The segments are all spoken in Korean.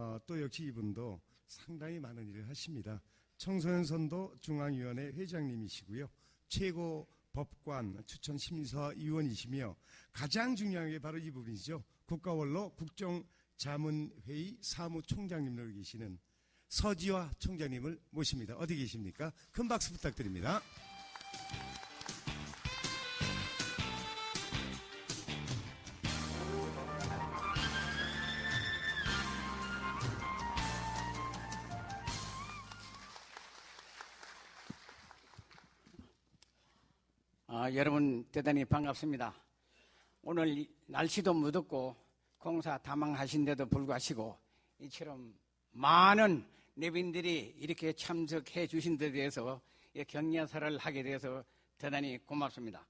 어, 또 역시 이분도 상당히 많은 일을 하십니다. 청소년 선도 중앙위원회 회장님이시고요. 최고 법관 추천 심사 위원이시며 가장 중요한 게 바로 이 부분이죠. 국가원로 국정자문회의 사무총장님으로 계시는 서지화 총장님을 모십니다. 어디 계십니까? 큰 박수 부탁드립니다. 아, 여러분 대단히 반갑습니다. 오늘 이- 날씨도 무덥고 공사 다망하신데도 불구하시고 이처럼 많은 내빈들이 이렇게 참석해 주신 데 대해서 이 격려사를 하게 돼서 대단히 고맙습니다.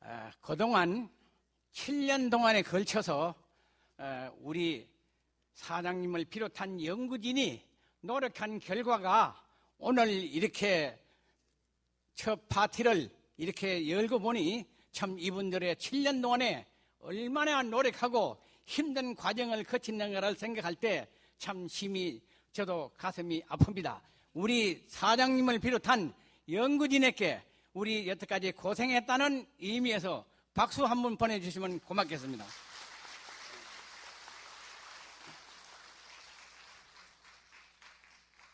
아, 그동안 7년 동안에 걸쳐서 어, 우리 사장님을 비롯한 연구진이 노력한 결과가 오늘 이렇게 첫 파티를 이렇게 열고 보니 참 이분들의 7년 동안에 얼마나 노력하고 힘든 과정을 거친는가를 생각할 때 참 심히 저도 가슴이 아픕니다. 우리 사장님을 비롯한 연구진에게 우리 여태까지 고생했다는 의미에서 박수 한 번 보내주시면 고맙겠습니다.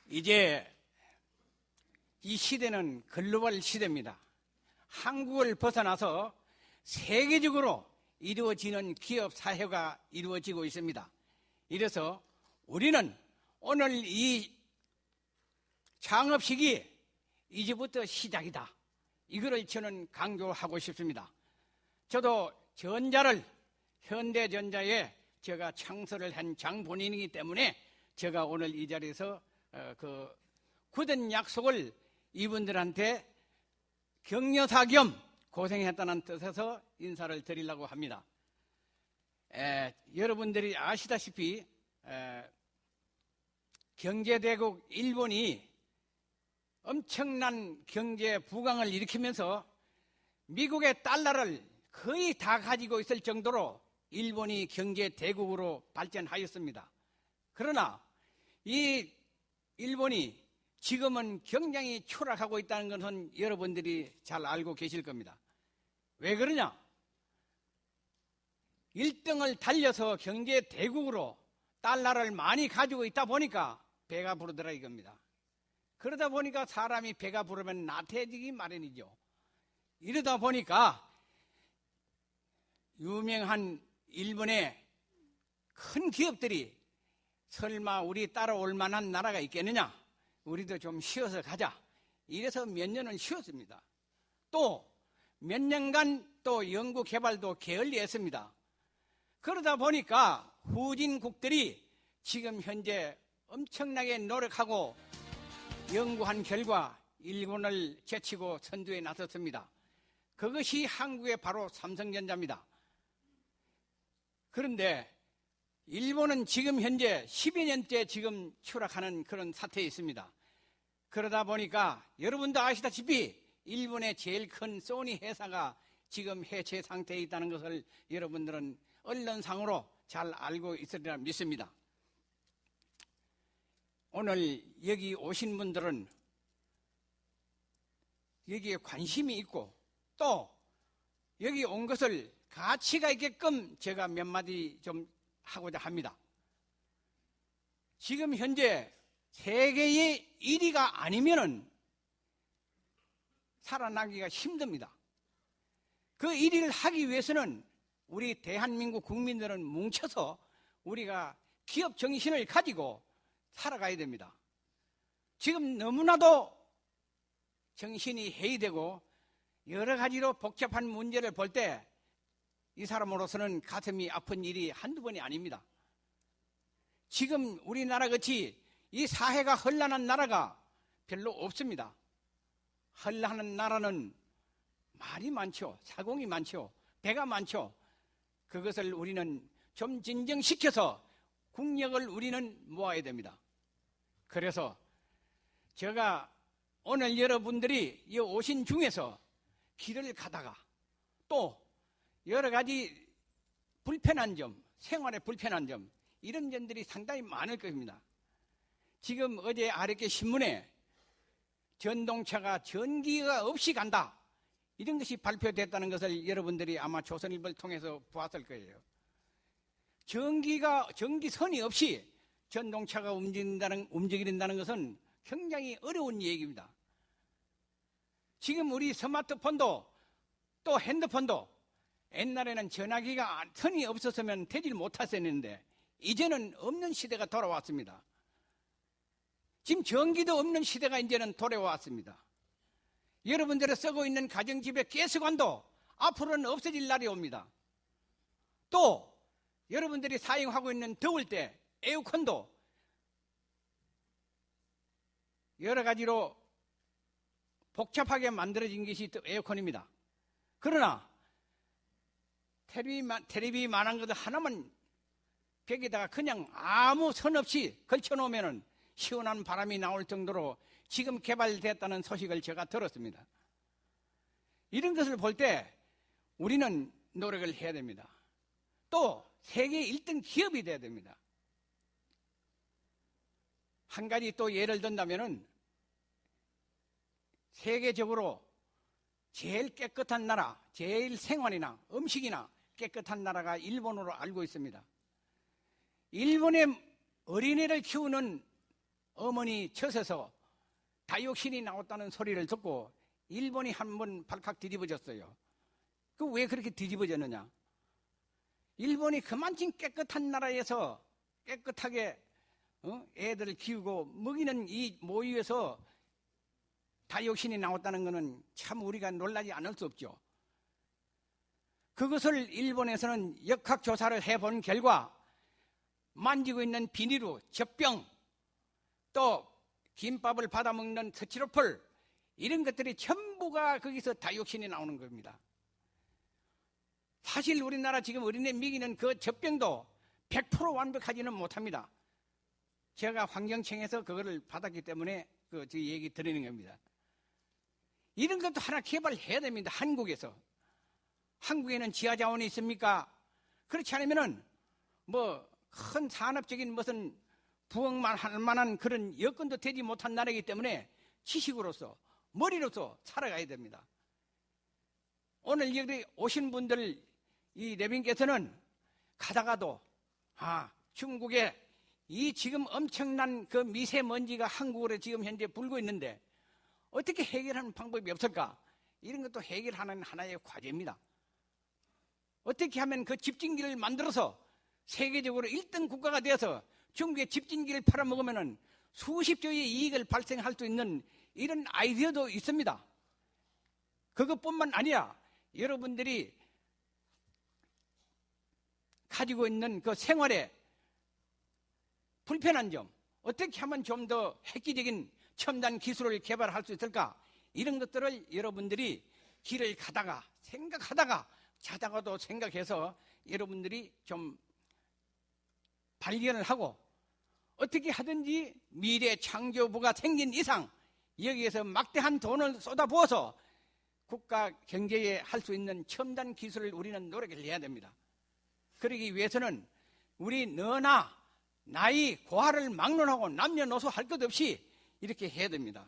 이제 이 시대는 글로벌 시대입니다. 한국을 벗어나서 세계적으로 이루어지는 기업 사회가 이루어지고 있습니다. 이래서 우리는 오늘 이 창업식이 이제부터 시작이다. 이거를 저는 강조하고 싶습니다. 저도 전자를 현대전자에 제가 창설을 한 장본인이기 때문에 제가 오늘 이 자리에서 어, 그 굳은 약속을 이분들한테 격려사 겸 고생했다는 뜻에서 인사를 드리려고 합니다. 에, 여러분들이 아시다시피 에, 경제대국 일본이 엄청난 경제 부강을 일으키면서 미국의 달러를 거의 다 가지고 있을 정도로 일본이 경제 대국으로 발전하였습니다. 그러나 이 일본이 지금은 굉장히 추락하고 있다는 것은 여러분들이 잘 알고 계실 겁니다. 왜 그러냐? 1등을 달려서 경제 대국으로 달러를 많이 가지고 있다 보니까 배가 부르더라 이겁니다. 그러다 보니까 사람이 배가 부르면 나태해지기 마련이죠. 이러다 보니까 유명한 일본의 큰 기업들이 설마 우리 따라올 만한 나라가 있겠느냐? 우리도 좀 쉬어서 가자. 이래서 몇 년을 쉬었습니다. 또 몇 년간 또 연구 개발도 게을리했습니다. 그러다 보니까 후진국들이 지금 현재 엄청나게 노력하고 연구한 결과 일본을 제치고 선두에 나섰습니다. 그것이 한국의 바로 삼성전자입니다. 그런데 일본은 지금 현재 12 년째 지금 추락하는 그런 사태에 있습니다. 그러다 보니까 여러분도 아시다시피 일본의 제일 큰 소니 회사가 지금 해체 상태에 있다는 것을 여러분들은 언론상으로 잘 알고 있으리라 믿습니다. 오늘 여기 오신 분들은 여기에 관심이 있고 또 여기 온 것을 가치가 있게끔 제가 몇 마디 좀 하고자 합니다. 지금 현재 세계의 1위가 아니면은 살아나기가 힘듭니다. 그 1위를 하기 위해서는 우리 대한민국 국민들은 뭉쳐서 우리가 기업 정신을 가지고 살아가야 됩니다. 지금 너무나도 정신이 해이되고 여러 가지로 복잡한 문제를 볼 때 이 사람으로서는 가슴이 아픈 일이 한두 번이 아닙니다. 지금 우리나라 같이 이 사회가 혼란한 나라가 별로 없습니다. 혼란한 나라는 말이 많죠. 사공이 많죠. 배가 많죠. 그것을 우리는 좀 진정시켜서 국력을 우리는 모아야 됩니다. 그래서 제가 오늘 여러분들이 이 오신 중에서 길을 가다가 또 여러 가지 불편한 점, 생활에 불편한 점 이런 점들이 상당히 많을 것입니다. 지금 어제 아랫게 신문에 전동차가 전기가 없이 간다. 이런 것이 발표됐다는 것을 여러분들이 아마 조선일보를 통해서 보았을 거예요. 전기가, 전기선이 없이 전동차가 움직인다는, 움직인다는 것은 굉장히 어려운 얘기입니다. 지금 우리 스마트폰도 또 핸드폰도 옛날에는 전화기가 선이 없었으면 되질 못했었는데 이제는 없는 시대가 돌아왔습니다. 지금 전기도 없는 시대가 이제는 돌아왔습니다. 여러분들이 쓰고 있는 가정집의 가스관도 앞으로는 없어질 날이 옵니다. 또 여러분들이 사용하고 있는 더울 때 에어컨도 여러 가지로 복잡하게 만들어진 것이 또 에어컨입니다. 그러나 테레비만, 테레비 만한 것도 하나만 벽에다가 그냥 아무 선 없이 걸쳐놓으면 시원한 바람이 나올 정도로 지금 개발됐다는 소식을 제가 들었습니다. 이런 것을 볼 때 우리는 노력을 해야 됩니다. 또 세계 1등 기업이 돼야 됩니다. 한 가지 또 예를 든다면은 세계적으로 제일 깨끗한 나라, 제일 생활이나 음식이나 깨끗한 나라가 일본으로 알고 있습니다. 일본의 어린이를 키우는 어머니 젖에서 다이옥신이 나왔다는 소리를 듣고 일본이 한번 발칵 뒤집어졌어요. 그 왜 그렇게 뒤집어졌느냐? 일본이 그만큼 깨끗한 나라에서 깨끗하게 어? 애들을 키우고 먹이는 이 모유에서 다이옥신이 나왔다는 것은 참 우리가 놀라지 않을 수 없죠. 그것을 일본에서는 역학조사를 해본 결과 만지고 있는 비닐로 젖병 또 김밥을 받아먹는 스티로폴 이런 것들이 전부가 거기서 다이옥신이 나오는 겁니다. 사실 우리나라 지금 어린애 먹이는 그 젖병도 100% 완벽하지는 못합니다. 제가 환경청에서 그거를 받았기 때문에 그 얘기 드리는 겁니다. 이런 것도 하나 개발해야 됩니다. 한국에서. 한국에는 지하 자원이 있습니까? 그렇지 않으면은 뭐 큰 산업적인 무슨 부흥만 할 만한 그런 여건도 되지 못한 나라이기 때문에 지식으로서 머리로서 살아가야 됩니다. 오늘 여기 오신 분들 이 레빈께서는 가다가도 아 중국에 이 지금 엄청난 그 미세먼지가 한국으로 지금 현재 불고 있는데 어떻게 해결하는 방법이 없을까? 이런 것도 해결하는 하나의 과제입니다. 어떻게 하면 그 집진기를 만들어서 세계적으로 1등 국가가 되어서 중국의 집진기를 팔아먹으면 수십 조의 이익을 발생할 수 있는 이런 아이디어도 있습니다. 그것뿐만 아니라 여러분들이 가지고 있는 그 생활에 불편한 점, 어떻게 하면 좀 더 획기적인 첨단 기술을 개발할 수 있을까? 이런 것들을 여러분들이 길을 가다가 생각하다가 자다가도 생각해서 여러분들이 좀 발견을 하고 어떻게 하든지 미래 창조부가 생긴 이상 여기에서 막대한 돈을 쏟아부어서 국가 경제에 할 수 있는 첨단 기술을 우리는 노력을 해야 됩니다. 그러기 위해서는 우리 너나 나이 고하를 막론하고 남녀노소 할 것 없이 이렇게 해야 됩니다.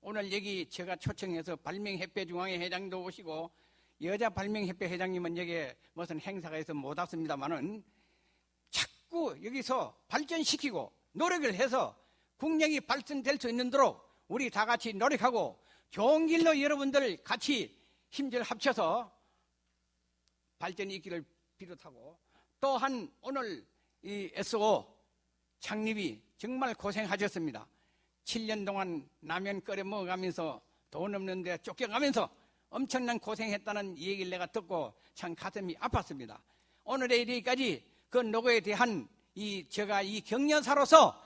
오늘 여기 제가 초청해서 발명협회 중앙회 회장도 오시고 여자 발명협회 회장님은 여기에 무슨 행사가 있어 못 왔습니다만은 자꾸 여기서 발전시키고 노력을 해서 국력이 발전될 수 있는 도록 우리 다 같이 노력하고 좋은 길로 여러분들 같이 힘을 합쳐서 발전이 있기를 비롯하고 또한 오늘 이 SO 창립이 정말 고생하셨습니다. 7년 동안 라면 끓여 먹어가면서 돈 없는데 쫓겨가면서 엄청난 고생했다는 얘기를 내가 듣고 참 가슴이 아팠습니다. 오늘의 이르기까지 그 노고에 대한 이 제가 이 경련사로서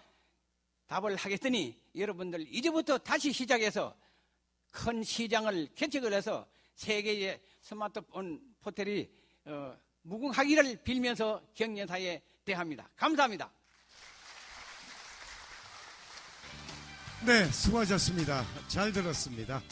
답을 하겠더니 여러분들 이제부터 다시 시작해서 큰 시장을 개척을 해서 세계의 스마트폰 포털이 어, 무궁하기를 빌면서 경련사에 대합니다. 감사합니다. 네, 수고하셨습니다. 잘 들었습니다.